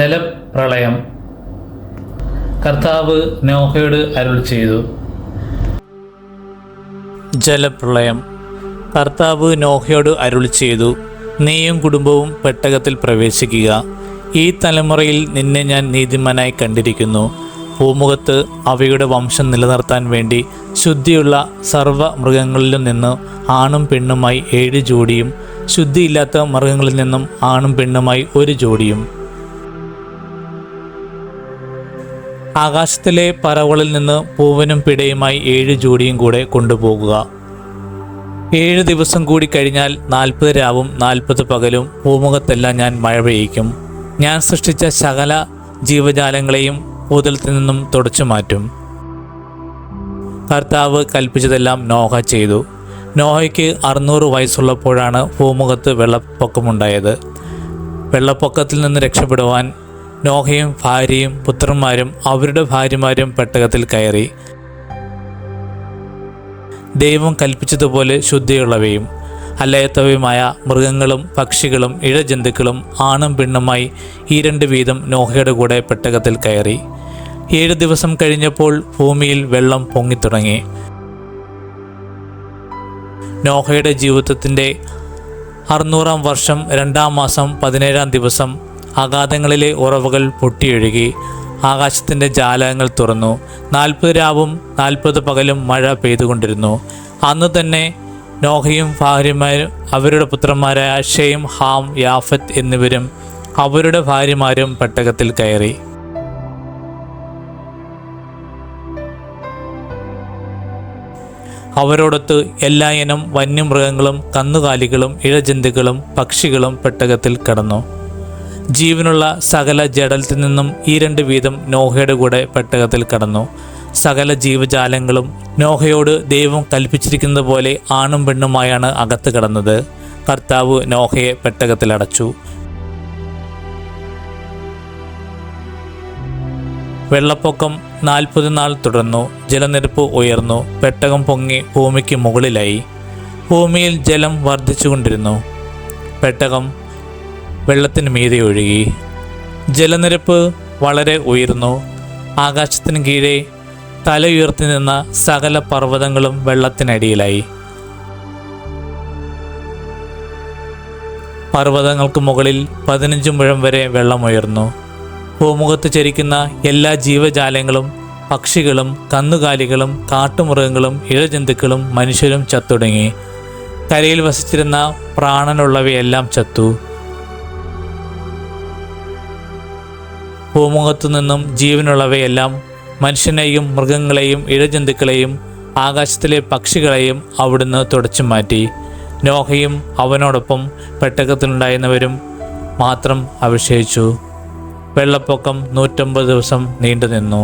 ജലപ്രളയം കർത്താവ് നോഹയോട് അരുൾ ചെയ്തു. ജലപ്രളയം കർത്താവ് നോഹയോട് അരുൾ ചെയ്തു. നീയും കുടുംബവും പെട്ടകത്തിൽ പ്രവേശിക്കുക. ഈ തലമുറയിൽ നിന്നെ ഞാൻ നീതിമാനായി കണ്ടിരിക്കുന്നു. ഭൂമുഖത്ത് അവയുടെ വംശം നിലനിർത്താൻ വേണ്ടി ശുദ്ധിയുള്ള സർവ മൃഗങ്ങളിലും നിന്ന് ആണും പെണ്ണുമായി ഏഴ് ജോഡിയും ശുദ്ധിയില്ലാത്ത മൃഗങ്ങളിൽ നിന്നും ആണും പെണ്ണുമായി ഒരു ജോഡിയും. ആകാശത്തിലെ പറവുകളിൽ നിന്ന് പൂവനും പിടയുമായി ഏഴ് ജോഡിയും കൂടെ കൊണ്ടുപോകുക. ഏഴ് ദിവസം കൂടി കഴിഞ്ഞാൽ നാൽപ്പത് രാവും നാൽപ്പത് പകലും ഭൂമുഖത്തെല്ലാം ഞാൻ മഴ പെയ്യിക്കും. ഞാൻ സൃഷ്ടിച്ച സകല ജീവജാലങ്ങളെയും ഭൂതലത്തിൽ നിന്നും തുടച്ചു മാറ്റും. കർത്താവ് കൽപ്പിച്ചതെല്ലാം നോഹ ചെയ്തു. നോഹയ്ക്ക് അറുന്നൂറ് വയസ്സുള്ളപ്പോഴാണ് ഭൂമുഖത്ത് വെള്ളപ്പൊക്കമുണ്ടായത്. വെള്ളപ്പൊക്കത്തിൽ നിന്ന് രക്ഷപ്പെടുവാൻ നോഹയും ഭാര്യയും പുത്രന്മാരും അവരുടെ ഭാര്യമാരും പെട്ടകത്തിൽ കയറി. ദൈവം കൽപ്പിച്ചതുപോലെ ശുദ്ധിയുള്ളവയും അല്ലയത്തവയുമായ മൃഗങ്ങളും പക്ഷികളും ഇഴജന്തുക്കളും ആണും പെണ്ണുമായി ഈ രണ്ട് വീതം നോഹയുടെ കൂടെ പെട്ടകത്തിൽ കയറി. ഏഴ് ദിവസം കഴിഞ്ഞപ്പോൾ ഭൂമിയിൽ വെള്ളം പൊങ്ങിത്തുടങ്ങി. നോഹയുടെ ജീവിതത്തിന്റെ അറുന്നൂറാം വർഷം രണ്ടാം മാസം പതിനേഴാം ദിവസം അഗാധങ്ങളിലെ ഉറവുകൾ പൊട്ടിയൊഴുകി. ആകാശത്തിന്റെ ജാലകങ്ങൾ തുറന്നു. നാൽപ്പത് രാവും നാൽപ്പത് പകലും മഴ പെയ്തുകൊണ്ടിരുന്നു. അന്ന് തന്നെ നോഹയും ഭാര്യമാരും അവരുടെ പുത്രന്മാരായ ഷെയ്ം ഹാം യാഫത്ത് എന്നിവരും അവരുടെ ഭാര്യമാരും പെട്ടകത്തിൽ കയറി. അവരോടൊത്ത് എല്ലാ ഇനം വന്യമൃഗങ്ങളും കന്നുകാലികളും ഇഴജന്തുക്കളും പക്ഷികളും പെട്ടകത്തിൽ കടന്നു. ജീവനുള്ള സകല ജഡലത്തിൽ നിന്നും ഈ രണ്ട് വീതം നോഹയുടെ കൂടെ പെട്ടകത്തിൽ കടന്നു. സകല ജീവജാലങ്ങളും നോഹയോട് ദൈവം കൽപ്പിച്ചിരിക്കുന്നത് പോലെ ആണും പെണ്ണുമായാണ് അകത്ത് കടന്നത്. കർത്താവ് നോഹയെ പെട്ടകത്തിൽ അടച്ചു. വെള്ളപ്പൊക്കം നാൽപ്പത് നാൾ തുടർന്നു. ജലനിരപ്പ് ഉയർന്നു. പെട്ടകം പൊങ്ങി ഭൂമിക്ക് മുകളിലായി. ഭൂമിയിൽ ജലം വർദ്ധിച്ചുകൊണ്ടിരുന്നു. പെട്ടകം വെള്ളത്തിന് മീതെ ഒഴുകി. ജലനിരപ്പ് വളരെ ഉയർന്നു. ആകാശത്തിന് കീഴെ തലയുയർത്തി നിന്ന സകല പർവതങ്ങളും വെള്ളത്തിനടിയിലായി. പർവതങ്ങൾക്ക് മുകളിൽ പതിനഞ്ച് മുഴം വരെ വെള്ളമുയർന്നു. ഭൂമുഖത്ത് ചരിക്കുന്ന എല്ലാ ജീവജാലങ്ങളും പക്ഷികളും കന്നുകാലികളും കാട്ടുമൃഗങ്ങളും ഇഴജന്തുക്കളും മനുഷ്യരും ചത്തുടങ്ങി. കരയിൽ വസിച്ചിരുന്ന പ്രാണനുള്ളവയെല്ലാം ചത്തു. ഭൂമുഖത്തു നിന്നും ജീവനുള്ളവയെല്ലാം മനുഷ്യനെയും മൃഗങ്ങളെയും ഇഴജന്തുക്കളെയും ആകാശത്തിലെ പക്ഷികളെയും അവിടുന്ന് തുടച്ചു മാറ്റി. നോഹയും അവനോടൊപ്പം പെട്ടകത്തിലുണ്ടായിരുന്നവരും മാത്രം അവശേഷിച്ചു വെള്ളപ്പൊക്കം നൂറ്റമ്പത് ദിവസം നീണ്ടു നിന്നു